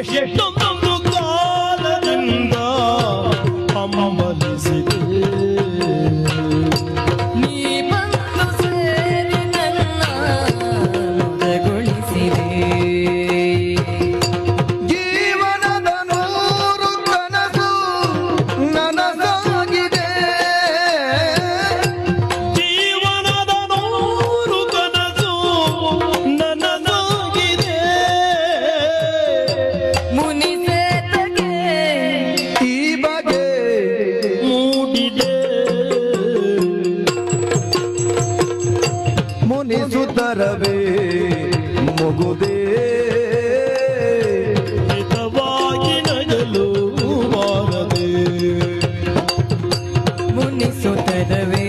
ಎಷ್ಟೊಂದು ಕಾಲದಿಂದ ಹಂಬಲಿಸಿದೆ ನೀ ಬಂದು ಸೇರಿ ನನ್ನ ಮುದಗೊಳಿಸಿದೆ ಜೀವನದ ನೂರು ಕನಸು ನನಸಾಗಿದೆ ಮುನಿಸುತ್ತರವೇ ಮುಗುದೇ. ಹಿತವಾಗಿ ನಗಲು ಬಾರದೆ. ಮುನಿಸುತ್ತರವೇ